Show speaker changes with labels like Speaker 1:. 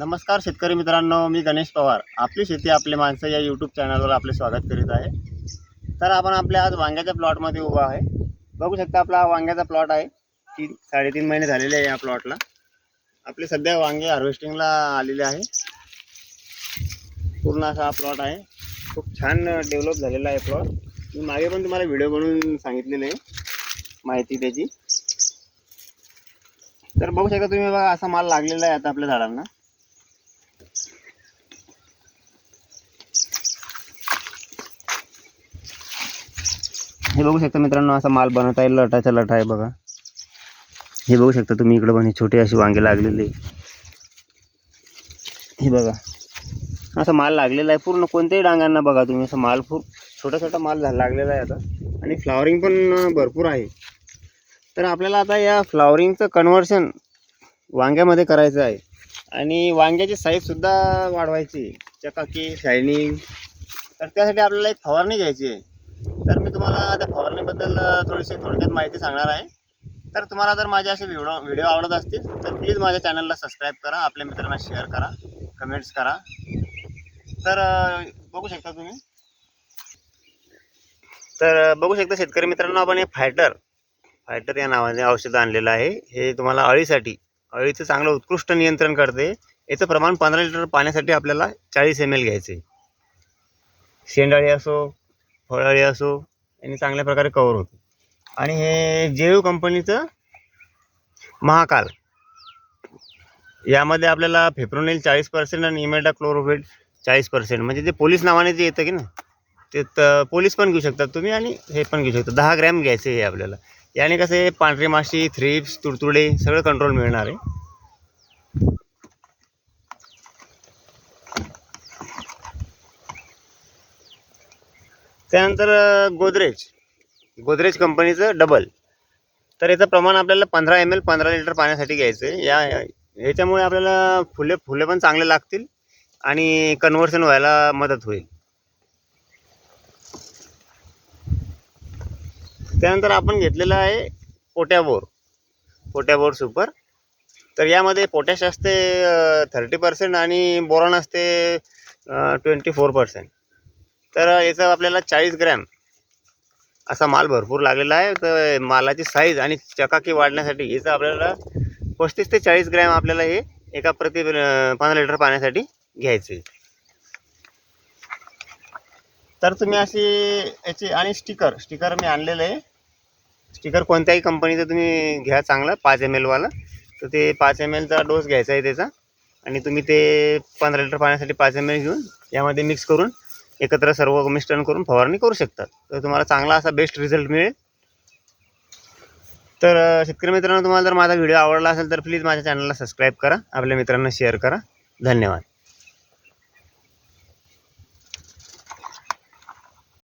Speaker 1: नमस्कार शेतकरी मित्रांनो मी गणेश पवार. आपली शेती आपले माणसं या यूट्यूब चॅनलवर आपले स्वागत करीत आहे. तर आपण आपल्या आज वांग्याच्या प्लॉटमध्ये उभा आहे. बघू शकता आपला वांग्याचा प्लॉट आहे. तीन साडेतीन महिने झालेले आहे या प्लॉटला आपले सध्या वांगे हार्वेस्टिंगला आलेले आहे. पूर्ण असा हा प्लॉट आहे. खूप छान डेव्हलप झालेला आहे प्लॉट मी मागे पण तुम्हाला व्हिडिओ बनवून सांगितलेले आहे माहिती त्याची. तर बघू शकता तुम्ही बघा असा माल लागलेला आहे आता आपल्या झाडांना. हे बघू शकता मित्रांनो असा माल बनत आहे लटाचा लटा आहे बघा. हे बघू शकता तुम्ही इकडे पण हे छोटे असे वांगे लागलेले हे बघा. असा माल लागलेला आहे पूर्ण कोणत्याही डांगांना बघा तुम्ही असं माल खूप छोटा छोटा माल झा- लागलेला आहे आता. आणि फ्लावरिंग पण भरपूर आहे. तर आपल्याला आता या फ्लावरिंगचं कन्व्हर्शन वांग्यामध्ये करायचं आहे. आणि वांग्याची साईजसुद्धा वाढवायची चकाकी शायनिंग तर त्यासाठी आपल्याला एक फवारणी घ्यायची आहे. तर मी तुम्हाला त्या फवारणीबद्दल थोडीशी थोडक्यात माहिती सांगणार आहे. तर तुम्हाला जर माझे असे व्हिडिओ व्हिडिओ आवडत असतील तर प्लीज माझ्या चॅनलला सबस्क्राईब करा आपल्या मित्रांना शेअर करा कमेंट्स करा. तर बघू शकता तुम्ही. तर बघू शकता शेतकरी मित्रांनो आपण हे फायटर फायटर या नावाने औषध आणलेलं आहे. हे तुम्हाला अळीसाठी अळीचं चांगलं उत्कृष्ट नियंत्रण करते. याचं प्रमाण पंधरा लिटर पाण्यासाठी आपल्याला चाळीस एम एल घ्यायचे. शेंडाळी असो फळाळी असो यांनी चांगल्या प्रकारे कवर होते. आणि हे जेयू कंपनीचं महाकाल. यामध्ये आपल्याला फेप्रोनिल चाळीस पर्सेंट आणि इमेडा क्लोरोफेट चाळीस पर्सेंट म्हणजे जे पोलीस नावाने जे येतं की ना ते तर पोलीस पण घेऊ शकतात तुम्ही आणि हे पण घेऊ शकता. दहा ग्रॅम घ्यायचे हे आपल्याला. याने कसं आहे पांढरी माशी थ्रिप्स तुडतुडे सगळं कंट्रोल मिळणार आहे. त्यानंतर गोदरेज. गोदरेज कंपनीचं डबल तर याचं प्रमाण आपल्याला पंधरा एम एल पंधरा लिटर पाण्यासाठी घ्यायचं आहे. या ह्याच्यामुळे आपल्याला फुले फुले पण चांगले लागतील आणि कन्व्हर्शन व्हायला मदत होईल. त्यानंतर आपण घेतलेलं आहे पोट्याबोर पोट्याबोर सुपर. तर यामध्ये पोटॅश असते थर्टी पर्सेंट आणि बोरॉन असते ट्वेंटी फोर पर्सेंट तर याचं आपल्याला चाळीस ग्रॅम असा माल भरपूर लागलेला आहे. तर मालाची साईज आणि चकाकी वाढण्यासाठी याचं आपल्याला पस्तीस ते चाळीस ग्रॅम आपल्याला हे एका प्रति पंधरा लिटर पाण्यासाठी घ्यायचे. तर तुम्ही अशी याची आणि स्टिकर स्टिकर मी आणलेलं आहे. स्टिकर कोणत्याही कंपनीचं तुम्ही घ्या चांगलं पाच एम एलवाला तर ते पाच एम एलचा डोस घ्यायचा आहे त्याचा. आणि तुम्ही ते पंधरा लिटर पाण्यासाठी पाच एम एल घेऊन यामध्ये मिक्स करून एकत्र सर्व मिश्रण करून फवारणी करू शकतात. तर तुम्हाला चांगला असा बेस्ट रिझल्ट मिळेल. तर शेतकरी मित्रांनो तुम्हाला जर माझा व्हिडिओ आवडला असेल तर प्लीज माझ्या चॅनलला सबस्क्राईब करा. आपल्या मित्रांना शेअर करा. धन्यवाद.